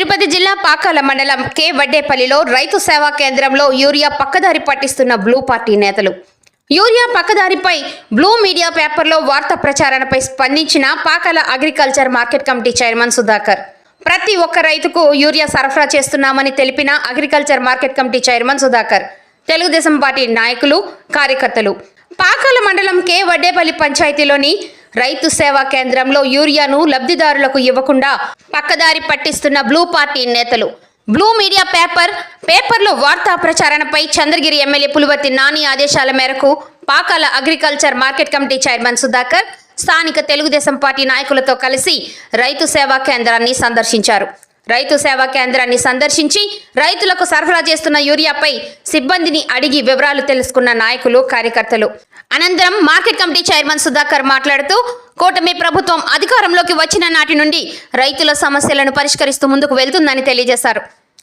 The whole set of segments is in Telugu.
తిరుపతి జిల్లా పాకాల మండలం కె వడ్డేపల్లిలో రైతు సేవా కేంద్రంలో యూరియా పక్కదారి పట్టిస్తున్న బ్లూ పార్టీ నేతలు. యూరియా పక్కదారిపై బ్లూ మీడియా పేపర్లో వార్తా ప్రచారణపై స్పందించిన Pakala agriculture market committee chairman Sudhakar. ప్రతి ఒక్క రైతుకు యూరియా సరఫరా చేస్తున్నామని తెలిపిన agriculture market committee chairman Sudhakar. Telugu Desam party నాయకులు కార్యకర్తలు. పాకాల మండలం కె వడ్డేపల్లి పంచాయతీలోని రైతు సేవా కేంద్రంలో యూరియాను లబ్ధిదారులకు ఇవ్వకుండా పక్కదారి పట్టిస్తున్న బ్లూ పార్టీ నేతలు. బ్లూ మీడియా పేపర్ పేపర్లో వార్తా ప్రచారణపై చంద్రగిరి ఎమ్మెల్యే పులివర్తి నాని ఆదేశాల మేరకు Pakala agriculture market committee chairman Sudhakar స్థానిక తెలుగుదేశం పార్టీ నాయకులతో కలిసి రైతు సేవా కేంద్రాన్ని సందర్శించారు. రైతు సేవా కేంద్రాన్ని సందర్శించి రైతులకు సరఫరా చేస్తున్న యూరియాపై సిబ్బందిని అడిగి వివరాలు తెలుసుకున్న నాయకులు కార్యకర్తలు. అనంతరం మార్కెట్ కమిటీ చైర్మన్ సుధాకర్ మాట్లాడుతూ కూటమి ప్రభుత్వం అధికారంలోకి వచ్చిన నాటి నుండి రైతుల సమస్యలను పరిష్కరిస్తూ ముందుకు వెళ్తుందని తెలియజేశారు.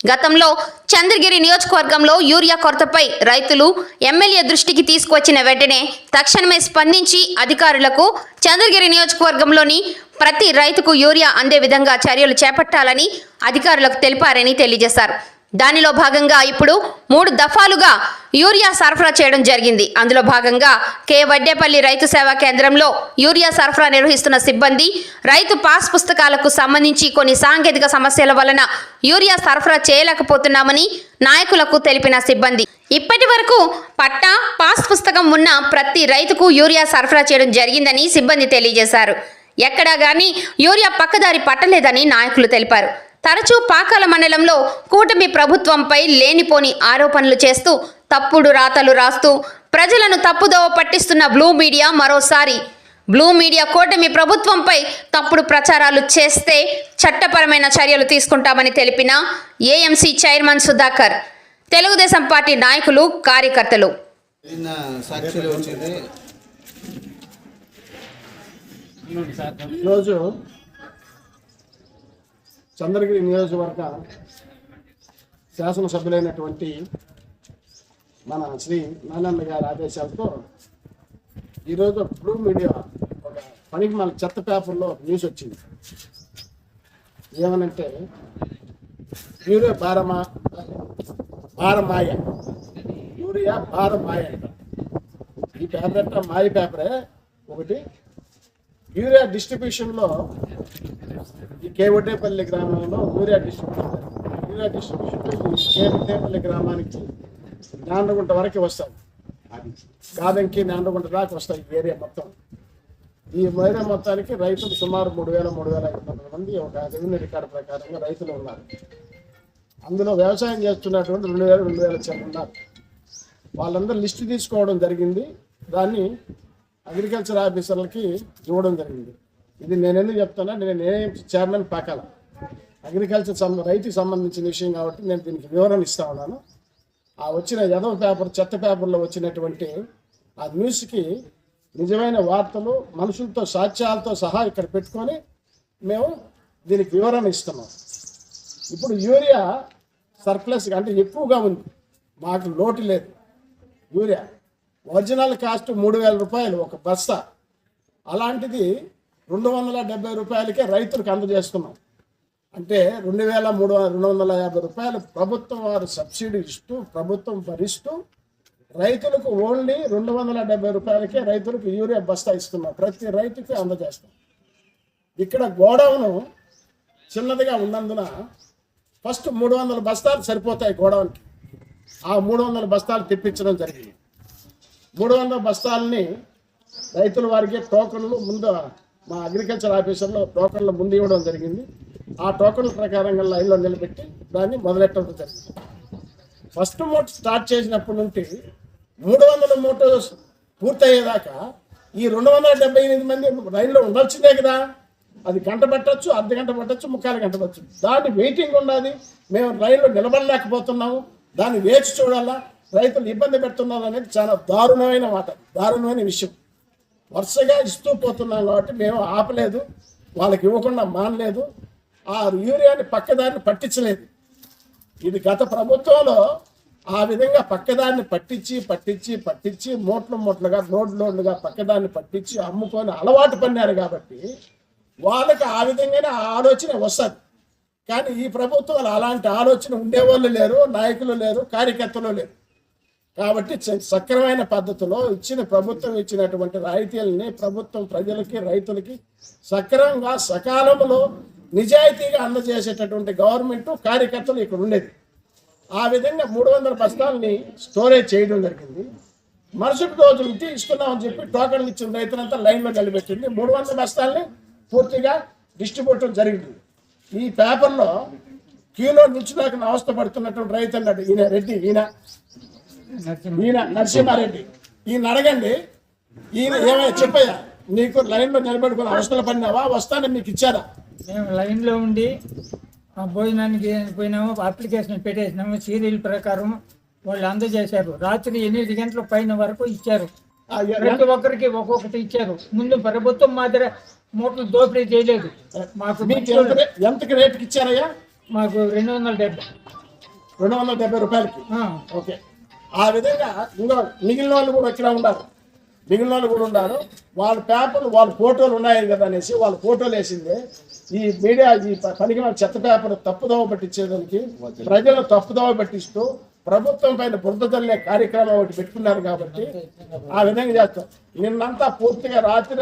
గతంలో చంద్రగిరి నియోజకవర్గంలో యూరియా కొరతపై రైతులు ఎమ్మెల్యే దృష్టికి తీసుకువచ్చిన వెంటనే తక్షణమే స్పందించి అధికారులకు చంద్రగిరి నియోజకవర్గంలోని ప్రతి రైతుకు యూరియా అందే విధంగా చర్యలు చేపట్టాలని అధికారులకు తెలిపారని తెలియజేశారు. దానిలో భాగంగా ఇప్పుడు మూడు దఫాలుగా యూరియా సరఫరా చేయడం జరిగింది. అందులో భాగంగా కే వడ్డేపల్లి రైతు సేవా కేంద్రంలో యూరియా సరఫరా నిర్వహిస్తున్న సిబ్బంది రైతు పాస్ పుస్తకాలకు సంబంధించి కొన్ని సాంకేతిక సమస్యల వలన యూరియా సరఫరా చేయలేకపోతున్నామని నాయకులకు తెలిపిన సిబ్బంది. ఇప్పటి వరకు పట్టా పాస్ పుస్తకం ఉన్న ప్రతి రైతుకు యూరియా సరఫరా చేయడం జరిగిందని సిబ్బంది తెలియజేశారు. ఎక్కడా గానీ యూరియా పక్కదారి పట్టలేదని నాయకులు తెలిపారు. తరచూ పాకాల మండలంలో కూటమి ప్రభుత్వంపై లేనిపోని ఆరోపణలు చేస్తూ తప్పుడు రాతలు రాస్తూ ప్రజలను తప్పుదోవ పట్టిస్తున్న బ్లూ మీడియా మరోసారి బ్లూ మీడియా కూటమి ప్రభుత్వంపై తప్పుడు ప్రచారాలు చేస్తే చట్టపరమైన చర్యలు తీసుకుంటామని తెలిపిన AMC chairman Sudhakar Telugu Desam party నాయకులు కార్యకర్తలు. ఈరోజు చంద్రగిరి నియోజకవర్గ శాసనసభ్యులైనటువంటి మన శ్రీ నారాయణ గారి ఆదేశాలతో ఈరోజు బ్లూ మీడియా ఒక పనికి మన చెత్త పేపర్లో న్యూస్ వచ్చింది. ఏమనంటే యూరియా భారమా భారమాయ యూరియా భారమాయ ఈ పేపర్ అంటే మాయ పేపరే. ఒకటి యూరియా డిస్ట్రిబ్యూషన్లో ఈ కేవటేపల్లి గ్రామంలో urea distribution urea distribution Kevatepalli గ్రామానికి నాండగుంట వరకు వస్తాయి. కాదంకి నాండగుంట దాకా వస్తాయి ఈ ఏరియా మొత్తం. ఈ ఏరియా మొత్తానికి రైతులు సుమారు మూడు వేల మూడు వేల ఐదు వందల మంది ఒక రెవెన్యూ రికార్డు ప్రకారంగా రైతులు ఉన్నారు. అందులో వ్యవసాయం చేస్తున్నటువంటి రెండు వేల రెండు వేల చిన్న ఉన్నారు వాళ్ళందరూ లిస్టు తీసుకోవడం జరిగింది. దాన్ని అగ్రికల్చర్ ఆఫీసర్లకి ఇవ్వడం జరిగింది. ఇది నేను ఎందుకు చెప్తానా నేను నేనే చైర్మన్ పాకాల అగ్రికల్చర్ సంబంధ రైతుకి సంబంధించిన విషయం కాబట్టి నేను దీనికి వివరణ ఇస్తా ఉన్నాను. ఆ వచ్చిన యదవ పేపర్ చెత్త పేపర్లో వచ్చినటువంటి ఆ న్యూస్కి నిజమైన వార్తలు మనుషులతో సాక్ష్యాలతో సహా ఇక్కడ పెట్టుకొని మేము దీనికి వివరణ ఇస్తున్నాం. ఇప్పుడు యూరియా సర్ప్లస్ అంటే ఎక్కువగా ఉంది. మాకు లోటు లేదు. యూరియా ఒరిజినల్ కాస్ట్ మూడు వేల రూపాయలు ఒక బస్తా. అలాంటిది రెండు వందల డెబ్బై రూపాయలకే రైతులకు అందజేస్తున్నాం. అంటే రెండు వేల మూడు రెండు వందల యాభై రూపాయలు ప్రభుత్వం వారు సబ్సిడీ ఇస్తూ ప్రభుత్వం భరిస్తూ రైతులకు ఓన్లీ రెండు వందల డెబ్బై రూపాయలకే రైతులకు యూరియా బస్తా ఇస్తున్నాం. ప్రతి రైతుకి అందజేస్తాం. ఇక్కడ గోడౌను చిన్నదిగా ఉన్నందున ఫస్ట్ మూడు వందల బస్తాలు సరిపోతాయి గోడౌన్కి. ఆ మూడు వందల బస్తాలు తెప్పించడం జరిగింది. మూడు వందల బస్తాలని రైతుల వారికి టోకన్లు ముందు మా అగ్రికల్చర్ ఆఫీసర్లో టోకన్లు ముందు ఇవ్వడం జరిగింది. ఆ టోకన్ల ప్రకారంగా లైన్లో నిలబెట్టి దాన్ని మొదలెట్టడం జరిగింది. ఫస్ట్ మూట స్టార్ట్ చేసినప్పటి నుండి మూడు వందల మూట పూర్తయ్యేదాకా ఈ రెండు వందల డెబ్బై ఎనిమిది మంది రైల్లో ఉండాల్సిందే కదా. అది గంట పట్టచ్చు అర్ధ గంట పట్టచ్చు ముక్కాలు గంట పట్టచ్చు. దాన్ని వెయిటింగ్ ఉన్నది మేము రైల్లో నిలబడలేకపోతున్నాము. దాన్ని వేచి చూడాలా? రైతులు ఇబ్బంది పెడుతున్నారు అనేది చాలా దారుణమైన మాట దారుణమైన విషయం. వరుసగా ఇస్తూ పోతున్నాం కాబట్టి మేము ఆపలేదు వాళ్ళకి ఇవ్వకుండా మానలేదు ఆ యూరియాని పక్కదారిని పట్టించలేదు. ఇది గత ప్రభుత్వంలో ఆ విధంగా పక్కదాన్ని పట్టించి పట్టించి పట్టించి మూట్లు మూట్లుగా లోడ్ లోడ్లుగా పక్కదాన్ని పట్టించి అమ్ముకొని అలవాటు పడినారు కాబట్టి వాళ్ళకి ఆ విధంగానే ఆ ఆలోచన వస్తుంది. కానీ ఈ ప్రభుత్వాలు అలాంటి ఆలోచన ఉండేవాళ్ళు లేరు నాయకులు లేరు కార్యకర్తలు లేరు. కాబట్టి సక్రమైన పద్ధతిలో ఇచ్చిన ప్రభుత్వం ఇచ్చినటువంటి రాయితీలని ప్రభుత్వం ప్రజలకి రైతులకి సక్రమంగా సకాలంలో నిజాయితీగా అందజేసేటటువంటి గవర్నమెంట్ కార్యకర్తలు ఇక్కడ ఉండేది. ఆ విధంగా మూడు వందల బస్తాలని స్టోరేజ్ చేయడం జరిగింది. మరుసటి రోజు ఉంటే ఇస్తున్నామని చెప్పి టోకన్లు ఇచ్చిన రైతులంతా లైన్లో నిలబెట్టింది. మూడు వందల బస్తాలని పూర్తిగా డిస్ట్రిబ్యూట్ జరిగింది. ఈ పేపర్లో కిలో నిల్చున్నాక అవస్థ పడుతున్నటువంటి రైతు అన్నాడు ఈయన రెడ్డి ఈయన ఈయన నరసింహారెడ్డి. ఈయన అడగండి ఈయన ఏమైనా చెప్పయ్యా? నీకు లైన్లో నిలబెట్టుకుని అవసరం పడినావా? వస్తానని మీకు ఇచ్చారా? మేము లైన్లో ఉండి ఆ భోజనానికి పోయినాము అప్లికేషన్ పెట్టేసినాము సీరియల్ ప్రకారం వాళ్ళు అందజేశారు. రాత్రి ఎనిమిది గంటల పైన వరకు ఇచ్చారు. ప్రతి ఒక్కరికి ఒక్కొక్కటి ఇచ్చారు. ముందు ప్రభుత్వం మాదిరి మూటలు దోపిడీ చేయలేదు. మాకు ఎంత ఎంతకి రేటుకి ఇచ్చారయ్యా? మాకు రెండు వందల డెబ్బై. రెండు వందల డెబ్బై రూపాయలకి? ఓకే. ఆ విధంగా ఇంకా మిగిలిన వాళ్ళు కూడా ఇక్కడ ఉన్నారు. మిగిలిన వాళ్ళు కూడా ఉన్నారు. వాళ్ళ పేపర్లు వాళ్ళ ఫోటోలు ఉన్నాయి కదా అనేసి వాళ్ళ ఫోటోలు వేసింది. ఈ మీడియా ఈ పనికి చెత్త పేపర్ తప్పుదోవ పట్టించేదానికి ప్రజలు తప్పుదోవ పట్టిస్తూ ప్రభుత్వం పైన బురద చల్లే కార్యక్రమం ఒకటి పెట్టుకున్నారు కాబట్టి ఆ విధంగా చేస్తాం. నిన్నంతా పూర్తిగా రాత్రి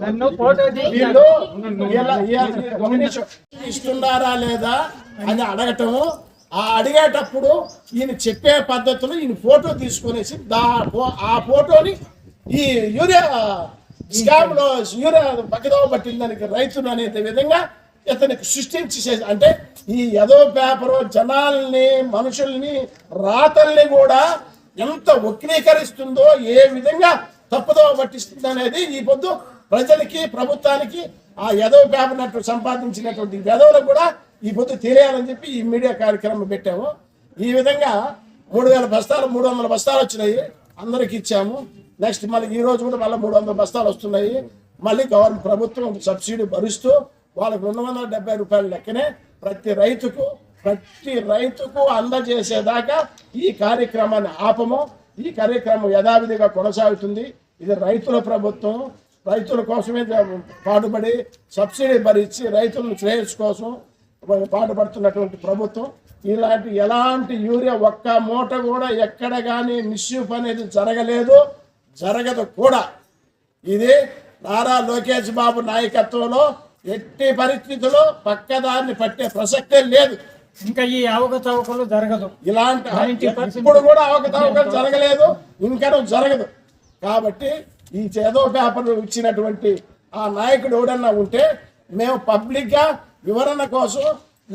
నన్ను ఇస్తున్నారా లేదా అని అడగటము. ఆ అడిగేటప్పుడు ఈయన చెప్పే పద్ధతులు ఈయన ఫోటో తీసుకునేసి దా ఫో- ఆ ఫోటోని ఈ యూరియా స్కామ్లో యూరియా పక్కదోవ పట్టిందానికి రైతులు అనే విధంగా ఇతనికి సృష్టించి అంటే ఈ ఏదో పేపరు జనాల్ని మనుషుల్ని రాతల్ని కూడా ఎంత వక్రీకరిస్తుందో ఏ విధంగా తప్పుదో పట్టిస్తుంది అనేది ఈ పొద్దు ప్రజలకి ప్రభుత్వానికి ఆ ఎదవ పేపర్ సంపాదించినటువంటి వెధవులకు కూడా ఈ పొద్దు తెలియాలని చెప్పి ఈ మీడియా కార్యక్రమం పెట్టాము. ఈ విధంగా మూడు వేల బస్తాలు మూడు వందల బస్తాలు వచ్చినాయి. అందరికి ఇచ్చాము. నెక్స్ట్ మళ్ళీ ఈ రోజు కూడా మళ్ళీ మూడు వందల బస్తాలు వస్తున్నాయి. మళ్ళీ గవర్నమెంట్ ప్రభుత్వం సబ్సిడీ భరిస్తూ వాళ్ళకి రెండు వందల డెబ్బై రూపాయల లెక్కనే ప్రతి రైతుకు ప్రతి రైతుకు అందజేసేదాకా ఈ కార్యక్రమాన్ని ఆపము. ఈ కార్యక్రమం యథావిధిగా కొనసాగుతుంది. ఇది రైతుల ప్రభుత్వం రైతుల కోసమే పాటుపడి సబ్సిడీ భరించి రైతులను శ్రేయస్సు కోసం పాటుపడుతున్నటువంటి ప్రభుత్వం. ఇలాంటి ఎలాంటి యూరియా ఒక్క మూట కూడా ఎక్కడ కానీ మిస్యూఫ్ అనేది జరగలేదు జరగదు కూడా. ఇది నారా లోకేష్ బాబు నాయకత్వంలో ఎట్టి పరిస్థితుల్లో పక్కదాన్ని పట్టే ప్రసక్తే లేదు. ఇంకా ఈ అవకతవకలు జరగదు. ఇలాంటి 90% ఇప్పుడు కూడా అవకతవకలు జరగలేదు ఇంకా జరగదు. కాబట్టి ఈ చేదో పేపర్ ఇచ్చినటువంటి ఆ నాయకుడు ఎవడన్నా ఉంటే మేము పబ్లిక్గా వివరణ కోసం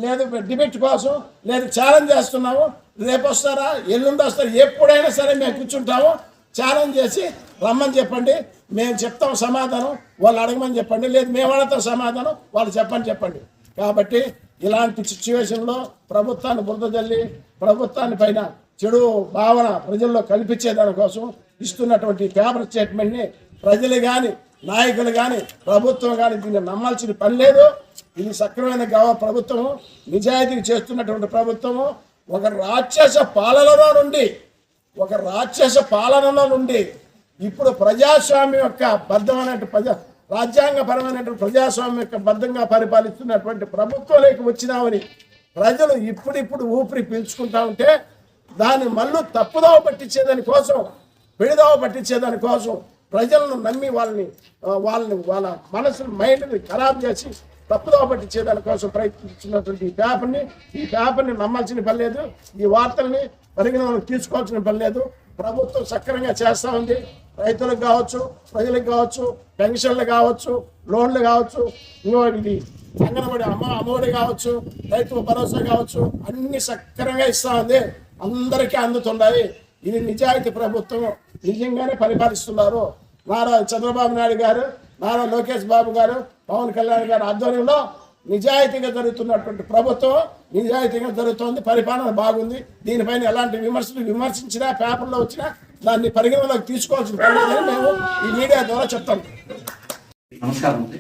లేదు డిబేట్ కోసం లేదు ఛాలెంజ్ చేస్తున్నాము. రేపు వస్తారా ఎల్లుండి వస్తారా ఎప్పుడైనా సరే మేము కూర్చుంటాము. ఛాలెంజ్ చేసి రమ్మని చెప్పండి మేము చెప్తాం సమాధానం వాళ్ళు అడగమని చెప్పండి లేదు మేము అడతాం సమాధానం వాళ్ళు చెప్పని చెప్పండి. కాబట్టి ఇలాంటి సిచ్యువేషన్లో ప్రభుత్వాన్ని బురద జల్లి ప్రభుత్వాన్ని పైన చెడు భావన ప్రజల్లో కల్పించే దానికోసం ఇస్తున్నటువంటి పేపర్ స్టేట్మెంట్ని ప్రజలు కానీ నాయకులు కానీ ప్రభుత్వం కానీ దీన్ని నమ్మాల్సిన పని లేదు. ఇది సక్రమైన గవ ప్రభుత్వము నిజాయితీకి చేస్తున్నటువంటి ప్రభుత్వము ఒక రాక్షస పాలనలో నుండి ఒక రాక్షస పాలనలో నుండి ఇప్పుడు ప్రజాస్వామ్యం యొక్క బద్ధమైనటువంటి ప్రజా రాజ్యాంగపరమైనటువంటి ప్రజాస్వామ్యం యొక్క బద్ధంగా పరిపాలిస్తున్నటువంటి ప్రభుత్వంలోకి వచ్చినామని ప్రజలు ఇప్పుడిప్పుడు ఊపిరి పీల్చుకుంటా ఉంటే దాన్ని మళ్ళీ తప్పుదోవ పట్టించేదాని కోసం పిడిదోవ పట్టించేదాని కోసం ప్రజలను నమ్మి వాళ్ళని వాళ్ళని వాళ్ళ మనసుని మైండ్ని ఖరాబ్ చేసి తప్పుదోవ పట్టించేదాని కోసం ప్రయత్నిస్తున్నటువంటి ఈ పేపర్ని ఈ పేపర్ని నమ్మాల్సిన పని లేదు. ఈ వార్తల్ని పరిగణనలు తీసుకోవాల్సిన పని లేదు. ప్రభుత్వం సక్రమంగా చేస్తూ ఉంది. రైతులకు కావచ్చు ప్రజలకు కావచ్చు పెన్షన్లు కావచ్చు లోన్లు కావచ్చు ఇంకో ఇది అంగన్వాడి అమ్మ అమ్మఒడి కావచ్చు రైతు భరోసా కావచ్చు అన్ని సక్రమంగా ఇస్తా ఉంది. అందరికీ అందుతున్నాయి ఇది నిజాయితీ ప్రభుత్వం నిజంగానే పరిపాలిస్తున్నారు. నారా చంద్రబాబు నాయుడు గారు నారా లోకేష్ బాబు గారు పవన్ కళ్యాణ్ గారు ఆధ్వర్యంలో నిజాయితీగా జరుగుతున్నటువంటి ప్రభుత్వం నిజాయితీగా జరుగుతోంది పరిపాలన బాగుంది. దీనిపైన ఎలాంటి విమర్శలు విమర్శించినా పేపర్లో వచ్చినా దాన్ని పరిగణలోకి తీసుకోవాల్సిన పని మేము ఈ మీడియా ద్వారా చెప్తాం. నమస్కారం అండి.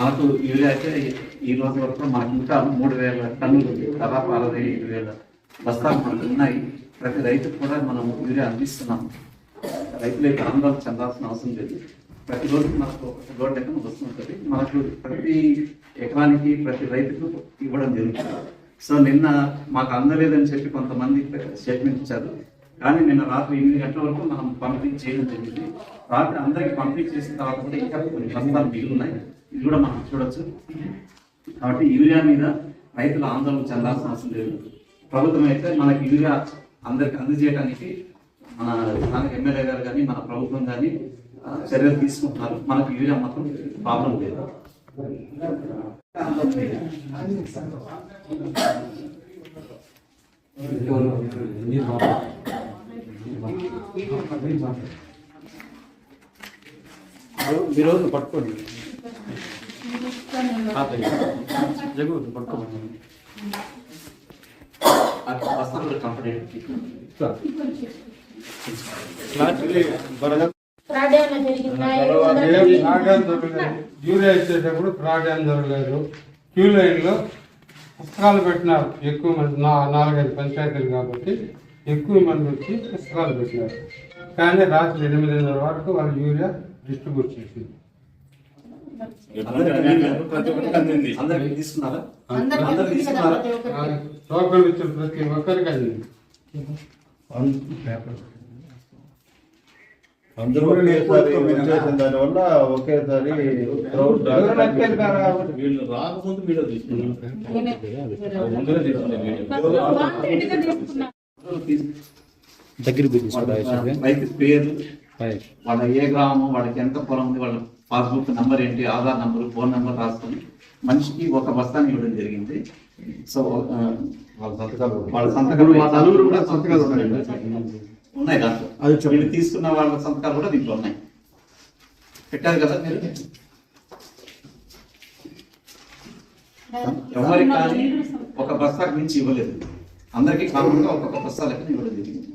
మాకు యూరియా అయితే ఈ రోజు వరకు మాకు ఇంకా మూడు వేల టన్నులు దాదాపు అరవై ఐదు వేల బస్తాలు మనకు ఉన్నాయి. ప్రతి రైతుకు కూడా మనం యూరియా అందిస్తున్నాం అయితే ఆందోళన చెందాల్సిన అవసరం లేదు. ప్రతిరోజు మనకు ఒక లోడ్ లెక్కన వస్తుంటుంది మనకు ప్రతి ఎకరానికి ప్రతి రైతుకు ఇవ్వడం జరుగుతుంది. సో నిన్న మాకు అందలేదని చెప్పి కొంతమంది స్టేట్మెంట్ ఇచ్చారు. కానీ నిన్న రాత్రి ఎనిమిది గంటల వరకు మనం పంపిణీ చేయడం జరిగింది. రాత్రి అందరికి పంపిణీ చేసిన తర్వాత కూడా ఇంకా కొన్ని బస్తాలు మిగిలి ఉన్నాయి. ఇది కూడా మనం చూడొచ్చు. కాబట్టి యూరియా మీద రైతులు ఆందోళన చెందాల్సిన అవసరం లేదు. ప్రభుత్వం అయితే మనకి యూరియా అందరికి అందజేయడానికి మన స్థానిక ఎమ్మెల్యే గారు కానీ మన ప్రభుత్వం కానీ చర్యలు తీసుకుంటున్నారు మనకు యూరియా మాత్రం ప్రాబ్లం లేదు. మీరు పట్టుకోండి. జగు పట్టుకోండి వస్తాను కంప్లీట్ తర్వాత ఏం ప్రాణాలు దొరకలేదు యూరియా ఇచ్చేటప్పుడు ప్రాణాలు దొరకలేదు క్యూ లైన్లో పుస్తకాలు పెట్టినారు. ఎక్కువ మంది నా నాలుగైదు పంచాయతీలు కాబట్టి ఎక్కువ మంది వచ్చి పుస్తకాలు పెట్టినారు. కానీ రాత్రి ఎనిమిదిన్నర వరకు వాళ్ళు యూరియా డిస్ట్రిబ్యూట్ చేసింది. అందరికి తీసుకున్నారా? అందరికి తీసుకున్నారా? టోకన్ ఇచ్చిన ప్రతి ఒక్కరికి అది అందరూ ఒకేసారి వచ్చేసిన దానివల్ల ఒకేసారి క్రౌడ్ ఎవరు వచ్చారు కాబట్టి వీళ్ళు రాకముందు వీడియో తీసుకున్నారు. ముందుగా తీసుకున్నారు వాళ్ళ రైతు పేరు. వాళ్ళ ఏ గ్రామం వాళ్ళకి ఎంత పొలం ఉంది వాళ్ళ పాస్బుక్ నంబర్ ఏంటి ఆధార్ నంబర్ ఫోన్ నంబర్ రాసుకొని మనిషికి ఒక బస్తాన్ని ఇవ్వడం జరిగింది. సో వాళ్ళ సంతకాలు వాళ్ళ సంతకాలు మా నలుగురు కూడా సంతకాలు ఉన్నాయండి. ఉన్నాయి దాంట్లో. అది. వీళ్ళు తీసుకున్న వాళ్ళ సంతకాలు కూడా దీంట్లో ఉన్నాయి. పెట్టారు కదా మీరు? ఎవరికి కానీ ఒక బస్తాకు మించి ఇవ్వలేదు. అందరికీ కాకుండా ఒక్కొక్క బస్తా లెక్కన ఇవ్వడం జరిగింది